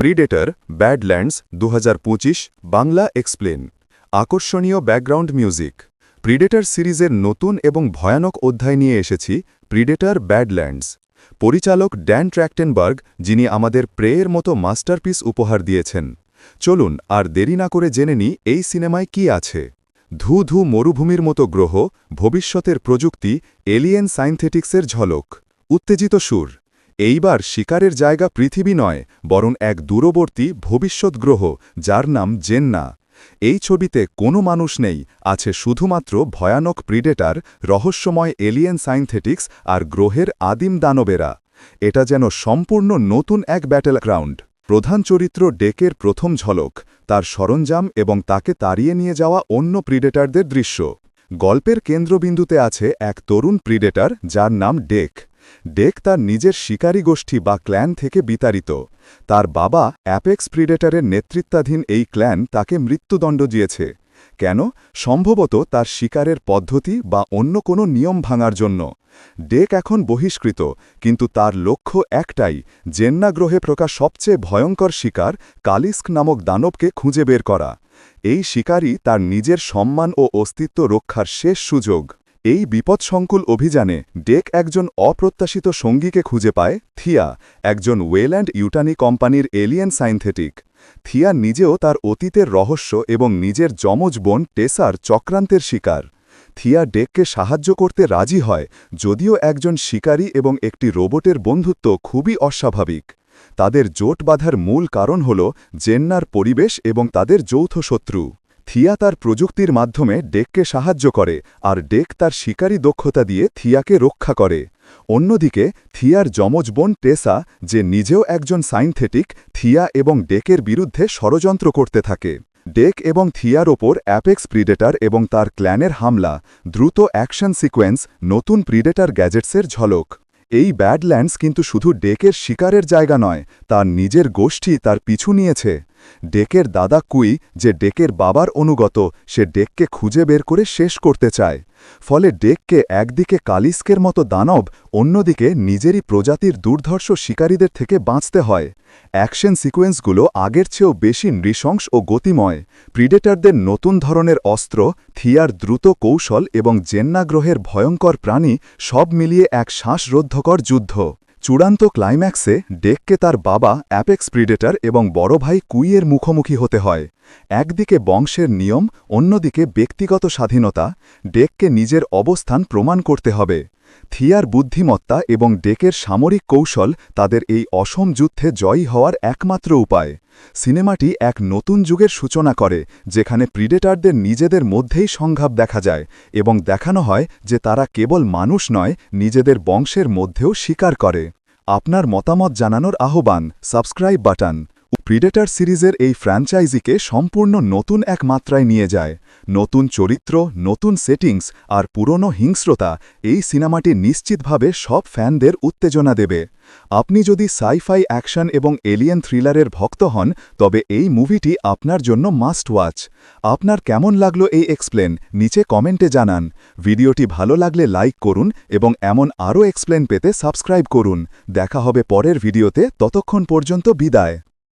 Predator Badlands দু Bangla explain আকর্ষণীয় background music Predator সিরিজের নতুন এবং ভয়ানক অধ্যায় নিয়ে এসেছি প্রিডেটর ব্যাডল্যান্ডস পরিচালক ড্যান ট্র্যাক্টেনবার্গ যিনি আমাদের প্রেয়ের মতো মাস্টারপিস উপহার দিয়েছেন। চলুন আর দেরি না করে জেনে নিই এই সিনেমায় কি আছে। ধু ধু মরুভূমির মতো গ্রহ, ভবিষ্যতের প্রযুক্তি এলিয়েন সাইনথেটিক্সের ঝলক। উত্তেজিত সুর। এইবার শিকারের জায়গা পৃথিবী নয়, বরং এক দূরবর্তী ভবিষ্যৎ গ্রহ যার নাম জেন্না। এই ছবিতে কোনো মানুষ নেই, আছে শুধুমাত্র ভয়ানক প্রিডেটার, রহস্যময় এলিয়েন সাইনথেটিক্স আর গ্রহের আদিম দানবেরা। এটা যেন সম্পূর্ণ নতুন এক ব্যাটেল গ্রাউন্ড প্রধান চরিত্র ডেকের প্রথম ঝলক, তার সরঞ্জাম এবং তাকে তাড়িয়ে নিয়ে যাওয়া অন্য প্রিডেটারদের দৃশ্য। গল্পের কেন্দ্রবিন্দুতে আছে এক তরুণ প্রিডেটার, যার নাম ডেক। ডেক তার নিজের শিকারী গোষ্ঠী বা ক্ল্যান থেকে বিতাড়িত। তার বাবা অ্যাপেক্স প্রিডেটারের নেতৃত্বাধীন এই ক্ল্যান তাকে মৃত্যুদণ্ড দিয়েছে। কেন? সম্ভবত তার শিকারের পদ্ধতি বা অন্য কোনো নিয়ম ভাঙার জন্য। ডেক এখন বহিষ্কৃত, কিন্তু তার লক্ষ্য একটাই জেন্না গ্রহে প্রকাশ সবচেয়ে ভয়ঙ্কর শিকার কালিস্ক নামক দানবকে খুঁজে বের করা। এই শিকারই তার নিজের সম্মান ও অস্তিত্ব রক্ষার শেষ সুযোগ। এই বিপদসংকুল অভিযানে ডেক একজন অপ্রত্যাশিত সঙ্গীকে খুঁজে পায় থিয়া, একজন ওয়েল্যান্ড ইউটানি কোম্পানির এলিয়েন সাইনথেটিক। থিয়া নিজেও তার অতীতের রহস্য এবং নিজের যমজ বোন টেসার চক্রান্তের শিকার। থিয়া ডেককে সাহায্য করতে রাজি হয়, যদিও একজন শিকারী এবং একটি রোবটের বন্ধুত্ব খুবই অস্বাভাবিক। তাদের জোট বাঁধার মূল কারণ হল জেন্নার পরিবেশ এবং তাদের যৌথ শত্রু। থিয়া তার প্রযুক্তির মাধ্যমে ডেককে সাহায্য করে আর ডেক তার শিকারী দক্ষতা দিয়ে থিয়াকে রক্ষা করে। অন্যদিকে, থিয়ার যমজ বোন টেসা, যে নিজেও একজন সাইনথেটিক, থিয়া এবং ডেকের বিরুদ্ধে ষড়যন্ত্র করতে থাকে। ডেক এবং থিয়ার ওপর অ্যাপেক্স প্রিডেটার এবং তার ক্ল্যানের হামলা, দ্রুত অ্যাকশন সিকোয়েন্স, নতুন প্রিডেটার গ্যাজেটসের ঝলক। এই ব্যাডল্যান্ডস কিন্তু শুধু ডেকের শিকারের জায়গা নয়, তার নিজের গোষ্ঠী তার পিছু নিয়েছে। ডেকের দাদা কুই যে ডেকের বাবার অনুগত, সে ডেককে খুঁজে বের করে শেষ করতে চায়। ফলে ডেককে একদিকে কালিস্কের মতো দানব, অন্যদিকে নিজেরই প্রজাতির দুর্ধর্ষ শিকারীদের থেকে বাঁচতে হয়। অ্যাকশন সিকোয়েন্সগুলো আগের চেয়েও বেশি নৃশংস ও গতিময়। প্রিডেটারদের নতুন ধরনের অস্ত্র, থিয়ার দ্রুত কৌশল এবং জেন্না গ্রহের ভয়ঙ্কর প্রাণী সব মিলিয়ে এক শ্বাসরোধকর যুদ্ধ। চূড়ান্ত ক্লাইম্যাক্সে ডেককে তার বাবা অ্যাপেক্স প্রিডেটার এবং বড় ভাই কুইয়ের মুখোমুখি হতে হয়। একদিকে বংশের নিয়ম, অন্যদিকে ব্যক্তিগত স্বাধীনতা। ডেককে নিজের অবস্থান প্রমাণ করতে হবে। থিয়ার বুদ্ধিমত্তা এবং ডেকের সামরিক কৌশল তাদের এই অসম যুদ্ধে জয়ী হওয়ার একমাত্র উপায়। সিনেমাটি এক নতুন যুগের সূচনা করে, যেখানে প্রিডেটারদের নিজেদের মধ্যেই সংঘাব দেখা যায় এবং দেখানো হয় যে তারা কেবল মানুষ নয়, নিজেদের বংশের মধ্যেও স্বীকার করে। আপনার মতামত জানানোর আহ্বান, সাবস্ক্রাইব বাটন। প্রিডেটার সিরিজের এই ফ্র্যাঞ্চাইজিকে সম্পূর্ণ নতুন এক মাত্রায় নিয়ে যায়। নতুন চরিত্র, নতুন সেটিংস আর পুরনো হিংস্রতা এই সিনেমাটি নিশ্চিতভাবে সব ফ্যানদের উত্তেজনা দেবে। আপনি যদি সাইফাই অ্যাকশন এবং এলিয়েন থ্রিলারের ভক্ত হন, তবে এই মুভিটি আপনার জন্য মাস্ট ওয়াচ আপনার কেমন লাগল এই এক্সপ্লেন নিচে কমেন্টে জানান। ভিডিওটি ভালো লাগলে লাইক করুন এবং এমন আরও এক্সপ্লেন পেতে সাবস্ক্রাইব করুন। দেখা হবে পরের ভিডিওতে, ততক্ষণ পর্যন্ত বিদায়।